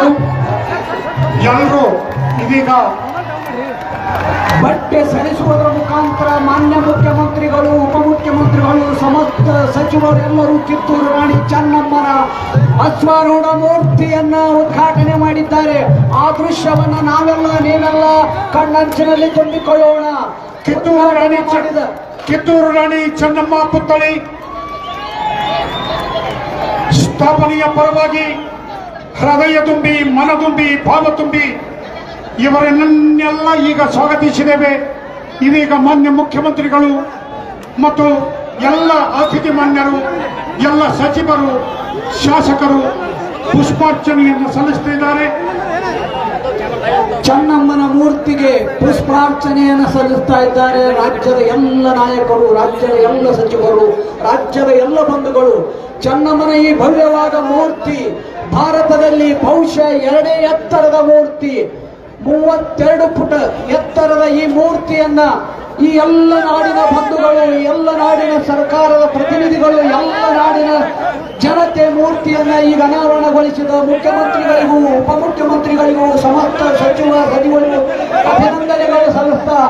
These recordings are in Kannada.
ಮಾನ್ಯರು ಎಲ್ಲರೂ ಇದೀಗ ಬಟ್ಟೆ ಸರಿಸುವುದರ ಮುಖಾಂತರ ಮಾನ್ಯ ಮುಖ್ಯಮಂತ್ರಿಗಳು, ಉಪಮುಖ್ಯಮಂತ್ರಿಗಳು, ಸಮಸ್ತ ಸಚಿವರೆಲ್ಲರೂ ಕಿತ್ತೂರು ರಾಣಿ ಚೆನ್ನಮ್ಮನ ಅಶ್ವಾರೂಢ ಮೂರ್ತಿಯನ್ನ ಉದ್ಘಾಟನೆ ಮಾಡಿದ್ದಾರೆ. ಆ ದೃಶ್ಯವನ್ನ ನಾವೆಲ್ಲ, ನೀವೆಲ್ಲ ಕಣ್ಣಂಚಿನಲ್ಲಿ ತುಂಬಿಕೊಳ್ಳೋಣ. ಕಿತ್ತೂರು ರಾಣಿ ಮಾಡಿದ ಕಿತ್ತೂರು ರಾಣಿ ಚೆನ್ನಮ್ಮ ಪುತ್ಥಳಿ ಸ್ಥಾಪನೆಯ ಪರವಾಗಿ ಹೃದಯ ತುಂಬಿ, ಮನ ತುಂಬಿ, ಭಾವ ತುಂಬಿ ಇವರನ್ನೆಲ್ಲ ಈಗ ಸ್ವಾಗತಿಸಿದ್ದೇವೆ. ಇದೀಗ ಮಾನ್ಯ ಮುಖ್ಯಮಂತ್ರಿಗಳು ಮತ್ತು ಎಲ್ಲ ಅತಿಥಿ ಮಾನ್ಯರು, ಎಲ್ಲ ಸಚಿವರು, ಶಾಸಕರು ಪುಷ್ಪಾರ್ಚನೆಯನ್ನು ಸಲ್ಲಿಸುತ್ತಿದ್ದಾರೆ. ಚನ್ನಮ್ಮನ ಮೂರ್ತಿಗೆ ಪುಷ್ಪಾರ್ಚನೆಯನ್ನು ಸಲ್ಲಿಸ್ತಾ ಇದ್ದಾರೆ. ರಾಜ್ಯದ ಎಲ್ಲ ನಾಯಕರು, ರಾಜ್ಯದ ಎಲ್ಲ ಸಚಿವರು, ರಾಜ್ಯದ ಎಲ್ಲ ಬಂಧುಗಳು. ಚನ್ನಮ್ಮನ ಈ ಭವ್ಯವಾದ ಮೂರ್ತಿ ಭಾರತದಲ್ಲಿ ಬಹುಶಃ ಎರಡೇ ಎತ್ತರದ ಮೂರ್ತಿ. ಮೂವತ್ತೆರಡು ಪುಟ ಎತ್ತರದ ಈ ಮೂರ್ತಿಯನ್ನ ಈ ಎಲ್ಲ ನಾಡಿನ ಬಂಧುಗಳು ಎಲ್ಲ ನಾಡಿನ ಸರ್ಕಾರದ ಪ್ರತಿನಿಧಿಗಳು, ಎಲ್ಲ ನಾಡಿನ ಮೂರ್ತಿಯನ್ನ ಈಗ ಅನಾವರಣಗೊಳಿಸಿದ ಮುಖ್ಯಮಂತ್ರಿಗಳಿಗೂ ಉಪಮುಖ್ಯಮಂತ್ರಿಗಳಿಗೂ ಸಮಸ್ತ ಸಚಿವ ಸಚಿವರು ಅಭಿನಂದನೆಗಳು ಸಲ್ಲಿಸ್ತಾ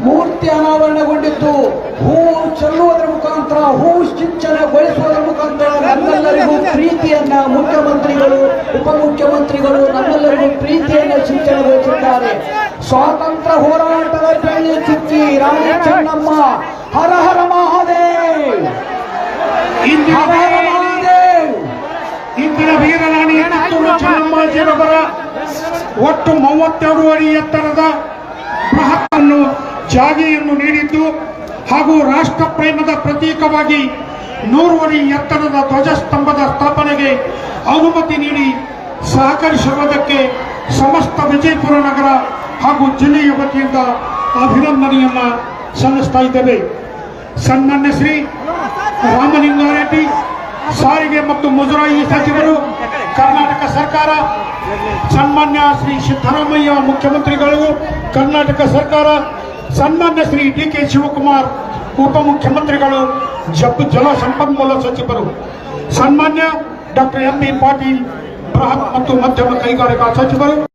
ಮೂರ್ತಿ ಅನಾವರಣಗೊಂಡಿದ್ದು ಹೂ ಚೆಲ್ಲುವುದರ ಮುಖಾಂತರ ಹೂ ಸಿಂಚನಗೊಳಿಸುವುದರ ಮುಖಾಂತರ ನಮ್ಮೆಲ್ಲರಿಗೂ ಪ್ರೀತಿಯನ್ನ ಮುಖ್ಯಮಂತ್ರಿಗಳು ಉಪಮುಖ್ಯಮಂತ್ರಿಗಳು ನಮ್ಮೆಲ್ಲರಿಗೂ ಪ್ರೀತಿಯನ್ನ ಸಿಂಚನಗೊಳಿಸಿದ್ದಾರೆ. ಸ್ವಾತಂತ್ರ್ಯ ಹೋರಾಟದ ಬೆಳ್ಳಿ ಚುಕ್ಕಿ ರಾಣಿ ಚೆನ್ನಮ್ಮ ಹರ ಹರ ಮಹಾದೇವ್! ಇಂದಿನ ವೀರರಾಣಿ ಚೆನ್ನಮ್ಮಾಜಿರವರ ಒಟ್ಟು ಮೂವತ್ತೆರಡು ಅಡಿ ಎತ್ತರದ ಬೃಹತ್ತನ್ನು ಜಾಗೆಯನ್ನು ನೀಡಿದ್ದು ಹಾಗೂ ರಾಷ್ಟ್ರ ಪ್ರೇಮದ ಪ್ರತೀಕವಾಗಿ ನೂರು ಅಡಿ ಎತ್ತರದ ಧ್ವಜಸ್ತಂಭದ ಸ್ಥಾಪನೆಗೆ ಅನುಮತಿ ನೀಡಿ ಸಹಕರಿಸಿರುವುದಕ್ಕೆ ಸಮಸ್ತ ವಿಜಯಪುರ ನಗರ ಹಾಗೂ ಜಿಲ್ಲೆಯ ವತಿಯಿಂದ ಅಭಿನಂದನೆಯನ್ನ ಸಲ್ಲಿಸ್ತಾ ಇದ್ದೇವೆ. ಸನ್ಮಾನ್ಯ ಶ್ರೀ ರಾಮಲಿಂಗಾರೆಡ್ಡಿ ಸಾರಿಗೆ ಮತ್ತು ಮುಜರಾಯಿ ಸಚಿವರು ಕರ್ನಾಟಕ ಸರ್ಕಾರ, ಸನ್ಮಾನ್ಯ ಶ್ರೀ ಸಿದ್ದರಾಮಯ್ಯ ಮುಖ್ಯಮಂತ್ರಿಗಳು, ಕರ್ನಾಟಕ ಸರ್ಕಾರ, ಸನ್ಮಾನ್ಯ ಶ್ರೀ ಡಿ ಕೆ ಶಿವಕುಮಾರ್ ಉಪಮುಖ್ಯಮಂತ್ರಿಗಳು, ಜಪ್ ಜಲ ಸಂಪನ್ಮೂಲ ಸಚಿವರು, ಸನ್ಮಾನ್ಯ ಡಾಕ್ಟರ್ ಎಂ ಬಿ ಪಾಟೀಲ್, ಬೃಹತ್ ಮತ್ತು ಮಧ್ಯಮ ಕೈಗಾರಿಕಾ ಸಚಿವರು.